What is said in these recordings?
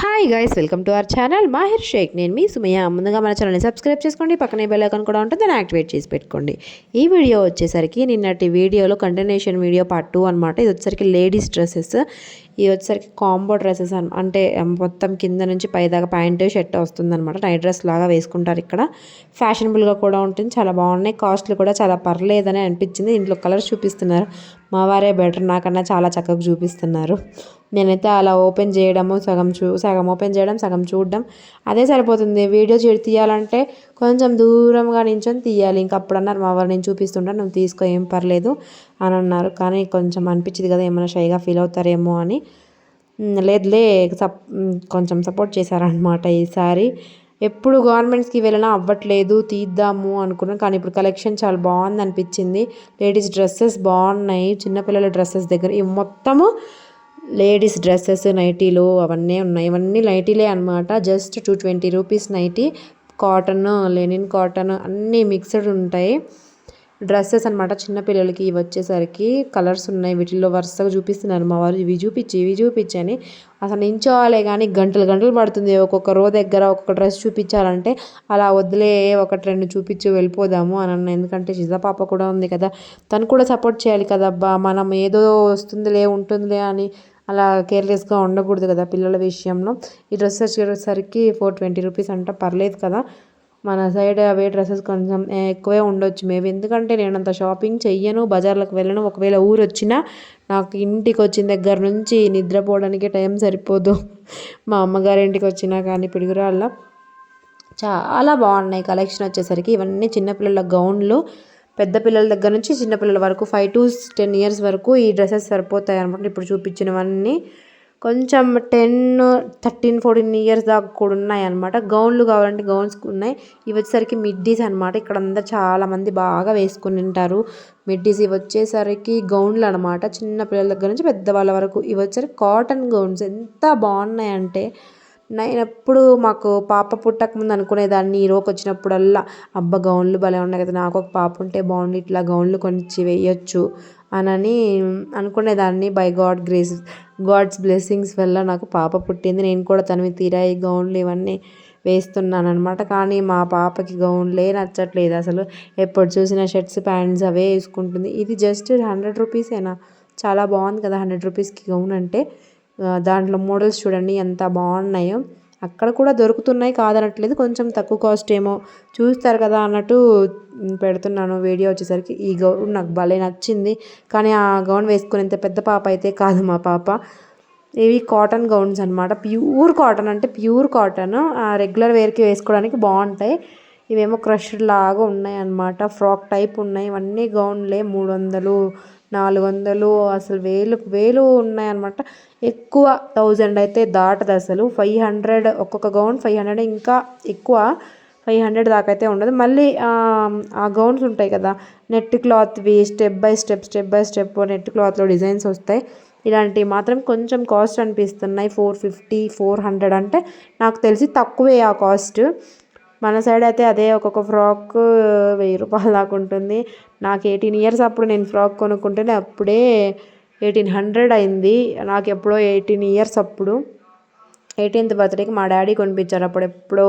Hi guys welcome to our channel Mahir Shaikh నేను మీ సుమయ ముందుగా మన ఛానల్ని సబ్స్క్రైబ్ చేసుకోండి. పక్కనే బెల్ ఐకాన్ కూడా ఉంటుంది. దాన్ని యాక్టివేట్ చేసి పెట్టుకోండి. ఈ వీడియో వచ్చేసరికి నిన్నటి వీడియోలో కంటిన్యూషన్ వీడియో పార్ట్ టూ అనమాట ఇది వచ్చేసరికి లేడీస్ డ్రెస్సెస్ ఈ వచ్చేసరికి కాంబో డ్రెస్సెస్ అంటే మొత్తం కింద నుంచి పైదాకా ప్యాంటు షర్ట్ వస్తుంది అనమాట నైట్ డ్రెస్ లాగా వేసుకుంటారు ఇక్కడ. ఫ్యాషనబుల్గా కూడా ఉంటుంది. చాలా బాగున్నాయి. కాస్ట్లు కూడా చాలా పర్లేదని అనిపించింది. ఇంట్లో కలర్స్ చూపిస్తున్నారు. మా వారే బెటర్. నాకన్నా చాలా చక్కగా చూపిస్తున్నారు. నేనైతే అలా ఓపెన్ చేయడము సగం చూ సగం ఓపెన్ చేయడం సగం చూడడం. అదే సరిపోతుంది. వీడియో చే తీయాలంటే కొంచెం దూరంగా నించొని తీయాలి. ఇంక అప్పుడు అన్నారు మా వారు నేను చూపిస్తుంటా నువ్వు తీసుకో ఏం పర్లేదు అని అన్నారు. కానీ కొంచెం అనిపించింది కదా ఏమైనా షైగా ఫీల్ అవుతారేమో అని. లేదులే సప్ కొంచెం సపోర్ట్ చేశారనమాట ఈసారి. ఎప్పుడు గవర్నమెంట్స్కి వెళ్ళినా అవ్వట్లేదు తీద్దాము అనుకున్నాం కానీ ఇప్పుడు కలెక్షన్ చాలా బాగుంది అనిపించింది. లేడీస్ డ్రెస్సెస్ బాగున్నాయి. చిన్నపిల్లల డ్రెస్సెస్ దగ్గర ఇవి మొత్తము లేడీస్ డ్రెస్సెస్ నైటీలు అవన్నీ ఉన్నాయి. ఇవన్నీ నైటీలే అనమాట just two twenty rupees nighty. Cotton linen cotton అన్నీ మిక్స్డ్ ఉంటాయి. డ్రెస్సెస్ అనమాట చిన్నపిల్లలకి ఇవి వచ్చేసరికి కలర్స్ ఉన్నాయి. వీటిల్లో వరుసగా చూపిస్తున్నారు మా వారు. ఇవి చూపించి ఇవి చూపించి అని. అసలు నించోవాలే కానీ గంటలు గంటలు పడుతుంది. ఒక్కొక్క రో దగ్గర ఒక్కొక్క డ్రెస్ చూపించాలంటే అలా వదిలే ఒకటి రెండు చూపించి వెళ్ళిపోదాము అని అన్న. ఎందుకంటే చిజా పాప కూడా ఉంది కదా. తను కూడా సపోర్ట్ చేయాలి కదబ్బా. మనం ఏదో వస్తుందిలే ఉంటుందిలే అని అలా కేర్లెస్గా ఉండకూడదు కదా పిల్లల విషయంలో. ఈ డ్రెస్ వచ్చేసరికి ఫోర్ ట్వంటీ రూపీస్ అంటే పర్లేదు కదా. మన సైడ్ అవే డ్రెస్సెస్ కొంచెం ఎక్కువే ఉండొచ్చు మేబీ. ఎందుకంటే నేను అంత షాపింగ్ చెయ్యను బజార్లకు వెళ్ళను. ఒకవేళ ఊరు వచ్చినా నాకు ఇంటికి వచ్చిన దగ్గర నుంచి నిద్రపోవడానికి టైం సరిపోదు. మా అమ్మగారి ఇంటికి వచ్చినా కానీ పిడుగురాళ్ళ. చాలా బాగున్నాయి కలెక్షన్ వచ్చేసరికి. ఇవన్నీ చిన్నపిల్లల గౌన్లు. పెద్ద పిల్లల దగ్గర నుంచి చిన్నపిల్లల వరకు ఫైవ్ టు టెన్ ఇయర్స్ వరకు ఈ డ్రెస్సెస్ సరిపోతాయి అనమాట ఇప్పుడు చూపించినవన్నీ కొంచెం టెన్ థర్టీన్ ఫోర్టీన్ ఇయర్స్ దాకా కూడా ఉన్నాయి అనమాట గౌన్లు కావాలంటే గౌన్స్ ఉన్నాయి. ఇవి వచ్చేసరికి మిడ్డీస్ అనమాట ఇక్కడ అందరు చాలామంది బాగా వేసుకుని ఉంటారు మిడ్డీస్ ఇవి వచ్చేసరికి గౌన్లు అనమాట చిన్న పిల్లల దగ్గర నుంచి పెద్దవాళ్ళ వరకు ఇవి వచ్చేసరికి కాటన్ గౌన్స్ ఎంత బాగున్నాయి అంటే నేను ఎప్పుడు మాకు పాప పుట్టక ముందు అనుకునేదాన్ని. ఈరోకి వచ్చినప్పుడల్లా అబ్బా గౌన్లు భలే ఉన్నాయి కదా నాకు ఒక పాప ఉంటే బాగుండి ఇట్లా గౌన్లు కొనిచ్చి వేయచ్చు అనని అనుకునేదాన్ని. By God grace God's blessings వల్ల నాకు పాప పుట్టింది. నేను కూడా తనవి తీరాయి గౌన్లు ఇవన్నీ వేస్తున్నాను అనమాట కానీ మా పాపకి గౌన్లే నచ్చట్లేదు. అసలు ఎప్పుడు చూసిన షర్ట్స్ ప్యాంట్స్ అవే వేసుకుంటుంది. ఇది జస్ట్ హండ్రెడ్ రూపీసేనా చాలా బాగుంది కదా హండ్రెడ్ రూపీస్కి గౌన్ అంటే. దాంట్లో మోడల్స్ చూడండి ఎంత బాగున్నాయో. అక్కడ కూడా దొరుకుతున్నాయి కాదనట్లేదు కొంచెం తక్కువ కాస్ట్ ఏమో చూస్తారు కదా అన్నట్టు పెడుతున్నాను వీడియో వచ్చేసరికి. ఈ గౌన్ నాకు భలే నచ్చింది కానీ ఆ గౌన్ వేసుకునేంత పెద్ద పాప అయితే కాదు మా పాప. ఇవి కాటన్ గౌన్స్ అనమాట ప్యూర్ కాటన్ అంటే ప్యూర్ కాటన్ రెగ్యులర్ వేర్కి వేసుకోవడానికి బాగుంటాయి. ఇవేమో క్రష్డ్ లాగా ఉన్నాయి అన్నమాట ఫ్రాక్ టైప్ ఉన్నాయి. ఇవన్నీ గౌన్లే మూడు వందలు నాలుగు వందలు అసలు వేలు వేలు ఉన్నాయన్నమాట. ఎక్కువ థౌజండ్ అయితే దాటదు అసలు. ఫైవ్ హండ్రెడ్ ఒక్కొక్క గౌన్ ఫైవ్ హండ్రెడ్ ఇంకా ఎక్కువ ఫైవ్ హండ్రెడ్ దాకా అయితే ఉండదు. మళ్ళీ ఆ గౌన్స్ ఉంటాయి కదా net క్లాత్వి step by step step by step net క్లాత్లో డిజైన్స్ వస్తాయి. ఇలాంటివి మాత్రం కొంచెం కాస్ట్ అనిపిస్తున్నాయి. ఫోర్ ఫిఫ్టీ ఫోర్ హండ్రెడ్ అంటే నాకు తెలిసి తక్కువే ఆ కాస్ట్ మన సైడ్ అయితే అదే ఒక్కొక్క ఫ్రాక్ వెయ్యి రూపాయలు దాకా ఉంటుంది. నాకు ఎయిటీన్ ఇయర్స్ అప్పుడు నేను ఫ్రాక్ కొనుక్కుంటేనే అప్పుడే ఎయిటీన్ హండ్రెడ్ అయింది. నాకు ఎప్పుడో ఎయిటీన్ ఇయర్స్ అప్పుడు. ఎయిటీన్త్ బర్త్డేకి మా డాడీ కొనిపించారు. అప్పుడు ఎప్పుడో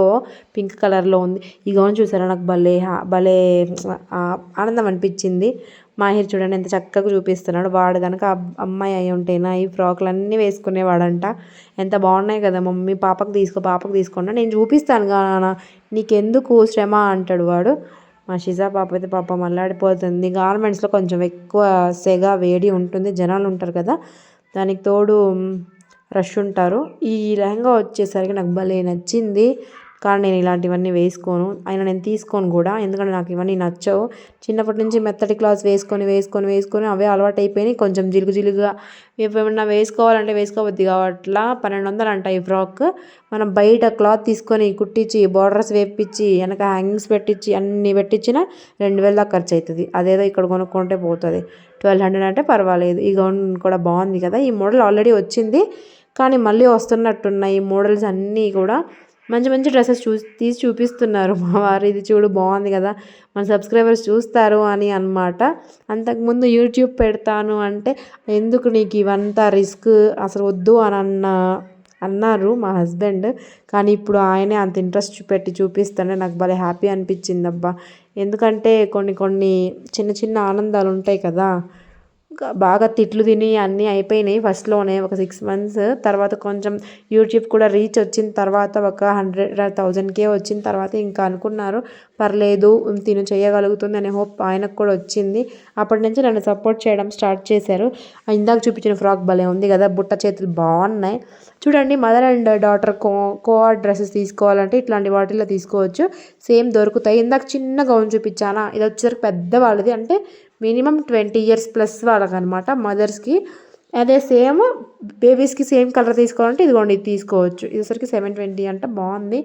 పింక్ కలర్లో ఉంది. ఈ గౌన్ చూసారా నాకు భలే భలే ఆనందం అనిపించింది. మాహిర్ చూడండి ఎంత చక్కగా చూపిస్తున్నాడు. వాడు కనుక అమ్మాయి అయి ఉంటేనా ఈ ఫ్రాక్లు అన్నీ వేసుకునేవాడంట. ఎంత బాగున్నాయి కదా మమ్మీ పాపకు తీసుకో పాపకు తీసుకోండి నేను చూపిస్తాను కానా నీకెందుకు శ్రమ అంటాడు వాడు. మా షిజా పాప అయితే పాప మల్లాడిపోతుంది గార్మెంట్స్లో కొంచెం ఎక్కువ సెగ వేడి ఉంటుంది. జనాలు ఉంటారు కదా దానికి తోడు రష్ ఉంటారు. ఈ లెహంగా వచ్చేసరికి నాకు భలే నచ్చింది. కానీ నేను ఇలాంటివన్నీ వేసుకోను. అయినా నేను తీసుకోను కూడా. ఎందుకంటే నాకు ఇవన్నీ నచ్చవు. చిన్నప్పటి నుంచి మెత్తటి క్లాత్ వేసుకొని వేసుకొని వేసుకొని అవే అలవాటు అయిపోయినాయి కొంచెం జిలుగు జిలుగుగా ఏమైనా వేసుకోవాలంటే వేసుకోవద్దు కావట్లా పన్నెండు వందలు అంట ఈ ఫ్రాక్. మనం బయట క్లాత్ తీసుకొని కుట్టించి బార్డర్స్ వేపించి వెనక హ్యాంగింగ్స్ పెట్టించి అన్నీ పెట్టించిన రెండు వేల దాకా ఖర్చు అవుతుంది అదేదో ఇక్కడ కొనుక్కుంటే పోతుంది. ట్వెల్వ్ హండ్రెడ్ అంటే పర్వాలేదు. ఈ గౌన్ కూడా బాగుంది కదా. ఈ మోడల్ ఆల్రెడీ వచ్చింది. కానీ మళ్ళీ వస్తున్నట్టున్నాయి ఈ మోడల్స్ అన్నీ కూడా. మంచి మంచి డ్రెస్సెస్ చూ తీసి చూపిస్తున్నారు మా వారు. ఇది చూడు బాగుంది కదా. మన సబ్స్క్రైబర్స్ చూస్తారు అని అనమాట అంతకుముందు యూట్యూబ్ పెడతాను అంటే ఎందుకు నీకు ఇవంతా రిస్క్? అసలు వద్దు అని అన్న అన్నారు మా హస్బెండ్. కానీ ఇప్పుడు ఆయనే అంత ఇంట్రెస్ట్ పెట్టి చూపిస్తానే నాకు భలే హ్యాపీ అనిపించింది అబ్బా. ఎందుకంటే కొన్ని కొన్ని చిన్న చిన్న ఆనందాలు ఉంటాయి కదా. బాగా తిట్లు తిని అన్నీ అయిపోయినాయి ఫస్ట్లోనే ఒక సిక్స్ మంత్స్ తర్వాత కొంచెం యూట్యూబ్ కూడా రీచ్ వచ్చిన తర్వాత ఒక హండ్రెడ్ థౌజండ్కే వచ్చిన తర్వాత ఇంకా అనుకున్నారు పర్లేదు తిను చేయగలుగుతుంది అనే హోప్ ఆయనకు కూడా వచ్చింది. అప్పటి నుంచి నన్ను సపోర్ట్ చేయడం స్టార్ట్ చేశారు. ఇందాక చూపించిన ఫ్రాక్ భలే ఉంది కదా బుట్ట చేతులు బాగున్నాయి. చూడండి mother and daughter co coord dresses తీసుకోవాలంటే ఇట్లాంటి వాటిల్లో తీసుకోవచ్చు. సేమ్ దొరుకుతాయి. ఇందాక చిన్న గౌన్ చూపించానా? ఇది వచ్చేసరికి పెద్ద వాళ్ళది. అంటే మినిమం ట్వంటీ ఇయర్స్ ప్లస్ వాళ్ళకనమాట మదర్స్కి. అదే సేమ్ బేబీస్కి సేమ్ కలర్ తీసుకోవాలంటే ఇదిగోండి ఇది తీసుకోవచ్చు. ఇదిసరికి సెవెన్ ట్వంటీ అంటే బాగుంది.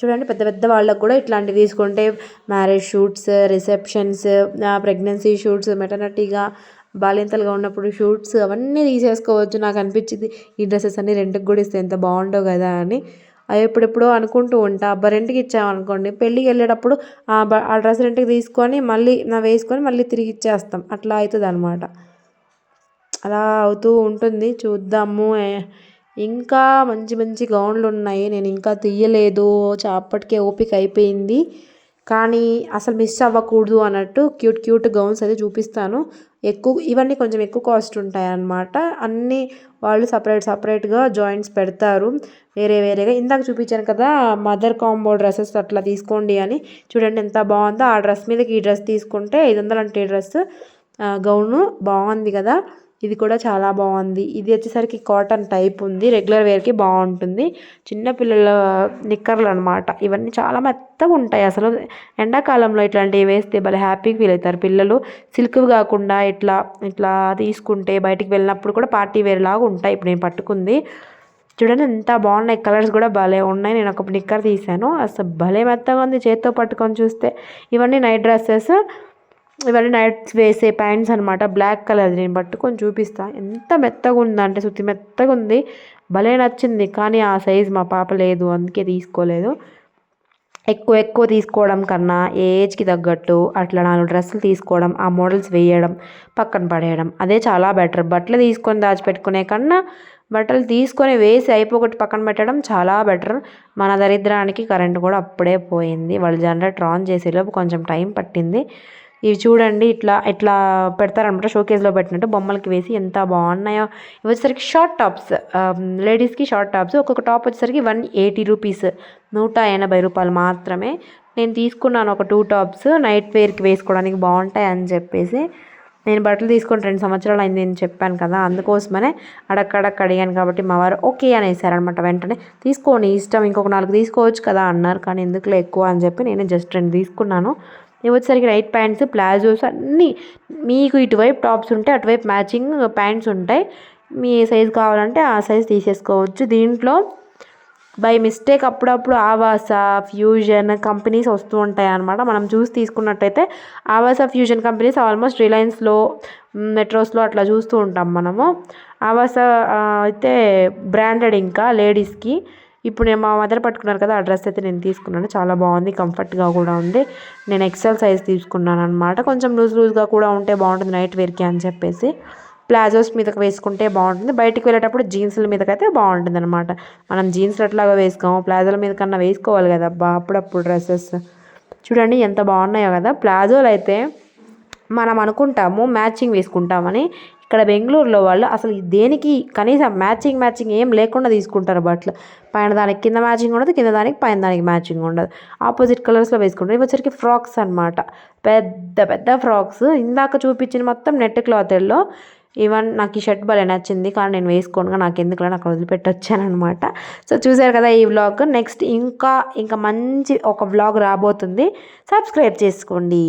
చూడండి పెద్ద పెద్ద వాళ్ళకు కూడా ఇట్లాంటివి తీసుకుంటే marriage shoots receptions pregnancy shoots మెటర్నిటీగా బాలింతలుగా ఉన్నప్పుడు షూట్స్ అవన్నీ తీసేసుకోవచ్చు. నాకు అనిపించింది ఈ డ్రెస్సెస్ అన్నీ రెంట్కి కూడా ఇస్తే ఎంత బాగుండవు కదా అని. ఎప్పుడెప్పుడో అనుకుంటూ ఉంటా. అబ్బా రెంట్కి ఇచ్చామనుకోండి పెళ్ళికి వెళ్ళేటప్పుడు ఆ డ్రెస్ రెంట్కి తీసుకొని మళ్ళీ నా వేసుకొని మళ్ళీ తిరిగి ఇచ్చేస్తాం. అట్లా అవుతుంది అనమాట అలా అవుతూ ఉంటుంది. చూద్దాము. ఇంకా మంచి మంచి గౌన్లు ఉన్నాయి నేను ఇంకా తీయలేదు. అప్పటికే ఓపిక అయిపోయింది. కానీ అసలు మిస్ అవ్వకూడదు అన్నట్టు క్యూట్ క్యూట్ గౌన్స్ అయితే చూపిస్తాను. ఎక్కువ ఇవన్నీ కొంచెం ఎక్కువ కాస్ట్ ఉంటాయి అన్నమాట అన్నీ వాళ్ళు సపరేట్ సపరేట్గా జాయింట్స్ పెడతారు. వేరే వేరేగా ఇందాక చూపించాను కదా మదర్ కాంబో డ్రెస్సెస్ అట్లా తీసుకోండి అని. చూడండి ఎంత బాగుందో. ఆ డ్రెస్ మీదకి ఈ డ్రెస్ తీసుకుంటే ఐదు వందలు అంటే డ్రెస్ గౌను బాగుంది కదా. ఇది కూడా చాలా బాగుంది. ఇది వచ్చేసరికి కాటన్ టైప్ ఉంది. రెగ్యులర్ వేర్కి బాగుంటుంది. చిన్నపిల్లల నిక్కర్లు అనమాట ఇవన్నీ చాలా మెత్తగా ఉంటాయి అసలు. ఎండాకాలంలో ఇట్లాంటివి వేస్తే భలే హ్యాపీగా ఫీల్ అవుతారు. పిల్లలు సిల్క్ కాకుండా ఇట్లా ఇట్లా తీసుకుంటే బయటికి వెళ్ళినప్పుడు కూడా పార్టీ వేర్ లాగా ఉంటాయి. ఇప్పుడు నేను పట్టుకుంది. చూడండి ఎంత బాగున్నాయి. కలర్స్ కూడా భలే ఉన్నాయి. నేను ఒక నిక్కర్ తీశాను అసలు భలే మెత్తగా ఉంది. చేత్తో పట్టుకొని చూస్తే. ఇవన్నీ నైట్ డ్రెస్సెస్ ఇవన్నీ నైట్స్ వేసే ప్యాంట్స్ అనమాట బ్లాక్ కలర్ నేను పట్టుకొని చూపిస్తా. ఎంత మెత్తగా ఉందంటే సుత్తి మెత్తగా ఉంది. భలే నచ్చింది కానీ ఆ సైజ్ మా పాప లేదు అందుకే తీసుకోలేదు. ఎక్కువ ఎక్కువ తీసుకోవడం కన్నా ఏజ్కి తగ్గట్టు అట్లా నాలుగు డ్రెస్సులు తీసుకోవడం ఆ మోడల్స్ వేయడం పక్కన పడేయడం అదే చాలా బెటర్ బట్టలు తీసుకొని దాచిపెట్టుకునే కన్నా బట్టలు తీసుకొని వేసి అయిపోగొట్టి పక్కన పెట్టడం చాలా బెటర్ మన దరిద్రానికి కరెంట్ కూడా అప్పుడే పోయింది. వాళ్ళు జనరేటర్ ఆన్ చేసేలోపు కొంచెం టైం పట్టింది. ఇవి చూడండి ఇట్లా ఇట్లా పెడతారనమాట షోకేస్లో పెట్టినట్టు. బొమ్మలకి వేసి ఎంత బాగున్నాయో. ఇవి వచ్చేసరికి షార్ట్ టాప్స్ లేడీస్కి షార్ట్ టాప్స్ ఒక్కొక్క టాప్ వచ్చేసరికి వన్ ఎయిటీ రూపీస్ నూట ఎనభై రూపాయలు మాత్రమే. నేను తీసుకున్నాను ఒక టూ టాప్స్ నైట్ వేర్కి వేసుకోవడానికి బాగుంటాయి అని చెప్పేసి. నేను బట్టలు తీసుకొని రెండు సంవత్సరాలు అయింది నేను చెప్పాను కదా అందుకోసమనే అడక్కడక్క అడిగాను కాబట్టి మా వారు ఓకే అనేసారనమాట వెంటనే. తీసుకోని ఇష్టం ఇంకొక నాలుగు తీసుకోవచ్చు కదా అన్నారు కానీ ఎందుకులే ఎక్కువ అని చెప్పి నేను జస్ట్ రెండు తీసుకున్నాను. ఇవి వచ్చేసరికి నైట్ ప్యాంట్స్ ప్లాజోస్ అన్నీ. మీకు ఇటువైపు టాప్స్ ఉంటాయి అటువైపు మ్యాచింగ్ ప్యాంట్స్ ఉంటాయి. మీ సైజ్ కావాలంటే ఆ సైజ్ తీసేసుకోవచ్చు. దీంట్లో బై మిస్టేక్ అప్పుడప్పుడు ఆవాస ఫ్యూజన్ కంపెనీస్ వస్తూ ఉంటాయి అనమాట మనం చూసి తీసుకున్నట్టయితే ఆవాస ఫ్యూజన్ కంపెనీస్ ఆల్మోస్ట్ రిలయన్స్లో మెట్రోస్లో అట్లా చూస్తూ ఉంటాం మనము. ఆవాస అయితే బ్రాండెడ్ ఇంకా లేడీస్కి ఇప్పుడు నేను మా మదర్ పట్టుకున్నారు కదా ఆ డ్రెస్ అయితే నేను తీసుకున్నాను. చాలా బాగుంది కంఫర్ట్గా కూడా ఉంది. నేను ఎక్సెల్ సైజ్ తీసుకున్నాను అనమాట కొంచెం లూజ్ లూజ్గా కూడా ఉంటే బాగుంటుంది నైట్ వేర్కి అని చెప్పేసి. ప్లాజోస్ మీదకి వేసుకుంటే బాగుంటుంది. బయటికి వెళ్ళేటప్పుడు జీన్స్ల మీదకైతే బాగుంటుంది అనమాట మనం జీన్స్లు అట్లాగా వేసుకోము ప్లాజోల మీద కన్నా వేసుకోవాలి కదా అబ్బా అప్పుడప్పుడు డ్రెస్సెస్. చూడండి ఎంత బాగున్నాయో కదా. ప్లాజోలు అయితే మనం అనుకుంటాము మ్యాచింగ్ వేసుకుంటామని. ఇక్కడ బెంగళూరులో వాళ్ళు అసలు దేనికి కనీసం మ్యాచింగ్ మ్యాచింగ్ ఏం లేకుండా తీసుకుంటారు బట్టలు. పైన దానికి కింద మ్యాచింగ్ ఉండదు కింద దానికి పైన దానికి మ్యాచింగ్ ఉండదు. ఆపోజిట్ కలర్స్లో వేసుకుంటారు. ఇవి వచ్చరికి ఫ్రాక్స్ అనమాట పెద్ద పెద్ద ఫ్రాక్స్. ఇందాక చూపించిన మొత్తం నెట్ క్లాత్లో ఈవెన్ నాకు ఈ షర్ట్ భలే నచ్చింది కానీ నేను వేసుకోనుగా నాకు ఎందుకు అక్కడ వదిలిపెట్టి సో చూసారు కదా ఈ వ్లాగ్ నెక్స్ట్ ఇంకా ఇంకా మంచి ఒక వ్లాగ్ రాబోతుంది. సబ్స్క్రైబ్ చేసుకోండి.